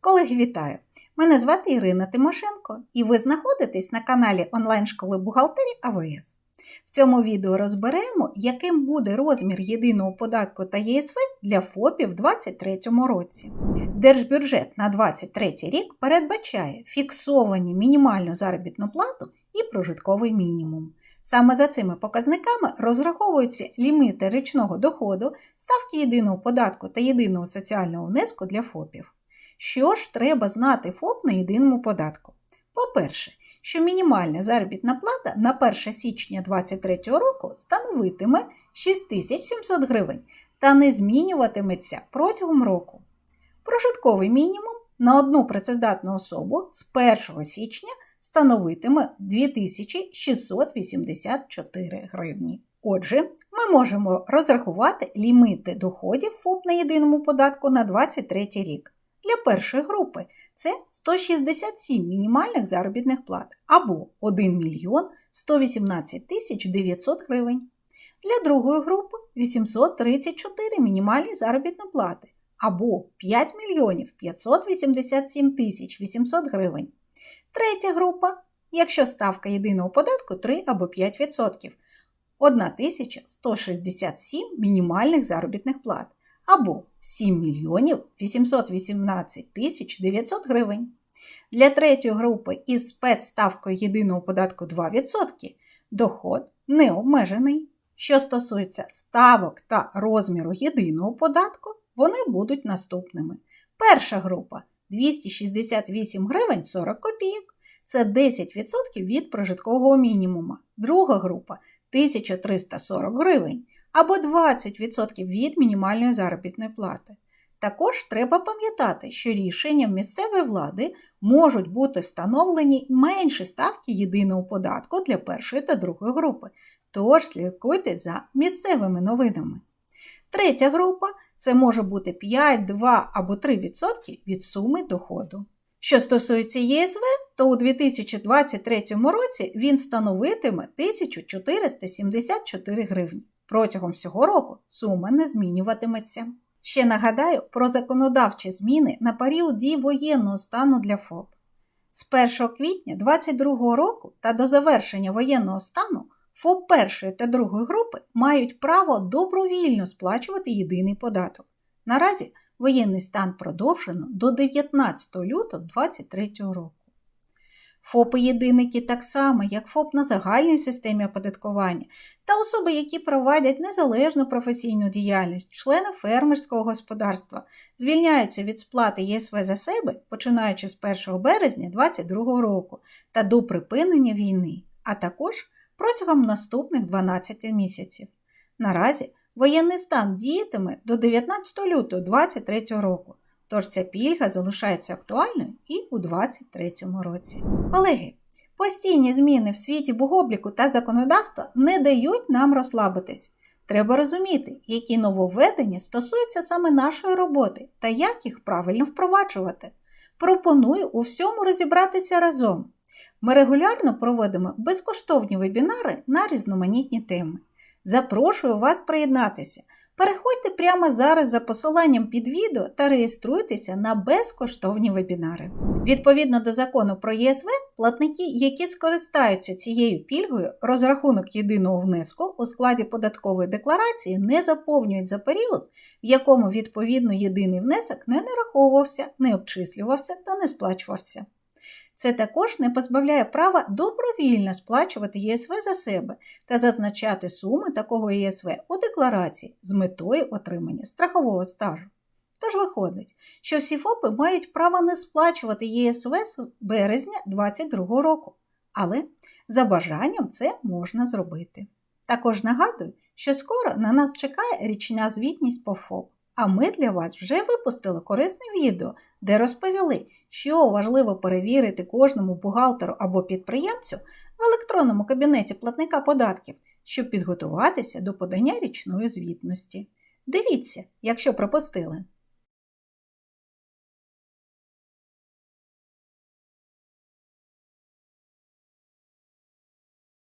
Колеги, вітаю! Мене звати Ірина Тимошенко, і ви знаходитесь на каналі онлайн-школи бухгалтерії АВС. В цьому відео розберемо, яким буде розмір єдиного податку та ЄСВ для ФОПів у 2023 році. Держбюджет на 2023 рік передбачає фіксовані мінімальну заробітну плату і прожитковий мінімум. Саме за цими показниками розраховуються ліміти річного доходу, ставки єдиного податку та єдиного соціального внеску для ФОПів. Що ж треба знати ФОП на єдиному податку? По-перше, що мінімальна заробітна плата на 1 січня 2023 року становитиме 6700 гривень та не змінюватиметься протягом року. Прожитковий мінімум на одну працездатну особу з 1 січня становитиме 2684 гривні. Отже, ми можемо розрахувати ліміти доходів ФОП на єдиному податку на 2023 рік. Для першої групи це 167 мінімальних заробітних плат або 1 мільйон 118 тисяч 900 гривень. Для другої групи 834 мінімальні заробітні плати або 5 мільйонів 587 тисяч 800 гривень. Третя група, якщо ставка єдиного податку 3 або 5%, 1167 мінімальних заробітних плат або 7 мільйонів 818 тисяч 900 гривень. Для третьої групи із спецставкою єдиного податку 2% доход не обмежений. Що стосується ставок та розміру єдиного податку, вони будуть наступними. Перша група 268 гривень 40 копійок. Це 10% від прожиткового мінімума. Друга група 1340 гривень або 20% від мінімальної заробітної плати. Також треба пам'ятати, що рішенням місцевої влади можуть бути встановлені менші ставки єдиного податку для першої та другої групи, тож слідкуйте за місцевими новинами. Третя група це може бути 5, 2 або 3% від суми доходу. Що стосується ЄСВ, то у 2023 році він становитиме 1474 гривні. Протягом всього року сума не змінюватиметься. Ще нагадаю про законодавчі зміни на період дії воєнного стану для ФОП. З 1 квітня 2022 року та до завершення воєнного стану ФОП першої та другої групи мають право добровільно сплачувати єдиний податок. Наразі воєнний стан продовжено до 19 лютого 2023 року. ФОПи-єдиники так само, як ФОП на загальній системі оподаткування, та особи, які проводять незалежну професійну діяльність, члени фермерського господарства, звільняються від сплати ЄСВ за себе, починаючи з 1 березня 2022 року та до припинення війни, а також протягом наступних 12 місяців. Наразі воєнний стан діятиме до 19 лютого 2023 року. Тож ця пільга залишається актуальною і у 2023 році. Колеги, постійні зміни в світі бухобліку та законодавства не дають нам розслабитись. Треба розуміти, які нововведення стосуються саме нашої роботи та як їх правильно впроваджувати. Пропоную у всьому розібратися разом. Ми регулярно проводимо безкоштовні вебінари на різноманітні теми. Запрошую вас приєднатися. Переходьте прямо зараз за посиланням під відео та реєструйтеся на безкоштовні вебінари. Відповідно до закону про ЄСВ, платники, які скористаються цією пільгою, розрахунок єдиного внеску у складі податкової декларації не заповнюють за період, в якому відповідно єдиний внесок не нараховувався, не обчислювався та не сплачувався. Це також не позбавляє права добровільно сплачувати ЄСВ за себе та зазначати суми такого ЄСВ у декларації з метою отримання страхового стажу. Тож виходить, що всі ФОПи мають право не сплачувати ЄСВ з березня 2022 року, але за бажанням це можна зробити. Також нагадую, що скоро на нас чекає річна звітність по ФОП. А ми для вас вже випустили корисне відео, де розповіли, що важливо перевірити кожному бухгалтеру або підприємцю в електронному кабінеті платника податків, щоб підготуватися до подання річної звітності. Дивіться, якщо пропустили.